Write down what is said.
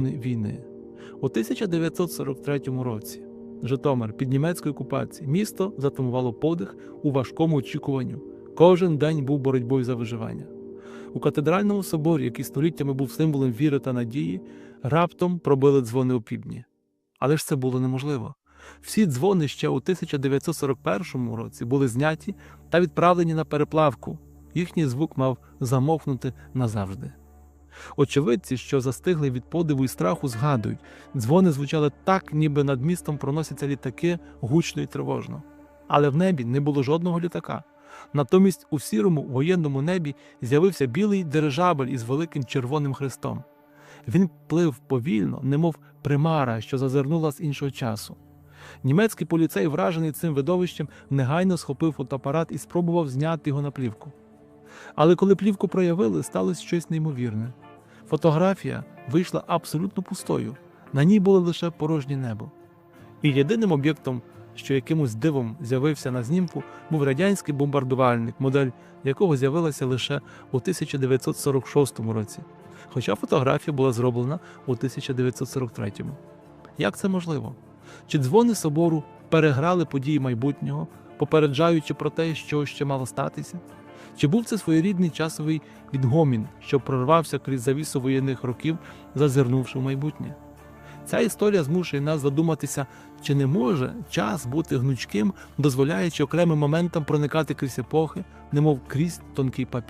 війни. У 1943 році Житомир під німецькою окупацією місто затамувало подих у важкому очікуванню. Кожен день був боротьбою за виживання. У катедральному соборі, який століттями був символом віри та надії, раптом пробили дзвони опівдні. Але ж це було неможливо. Всі дзвони ще у 1941 році були зняті та відправлені на переплавку. Їхній звук мав замовкнути назавжди. Очевидці, що застигли від подиву і страху, згадують, дзвони звучали так, ніби над містом проносяться літаки гучно і тривожно. Але в небі не було жодного літака. Натомість у сірому воєнному небі з'явився білий дирижабель із великим червоним хрестом. Він плив повільно, немов примара, що зазирнула з іншого часу. Німецький поліцей, вражений цим видовищем, негайно схопив фотоапарат і спробував зняти його на плівку. Але коли плівку проявили, сталося щось неймовірне. Фотографія вийшла абсолютно пустою. На ній було лише порожнє небо. І єдиним об'єктом, що якимось дивом з'явився на знімку, був радянський бомбардувальник, модель якого з'явилася лише у 1946 році. Хоча фотографія була зроблена у 1943. Як це можливо? Чи дзвони собору переграли події майбутнього, попереджаючи про те, що ще мало статися? Чи був це своєрідний часовий відгомін, що прорвався крізь завісу воєнних років, зазирнувши в майбутнє? Ця історія змушує нас задуматися, чи не може час бути гнучким, дозволяючи окремим моментам проникати крізь епохи, немов крізь тонкий папір.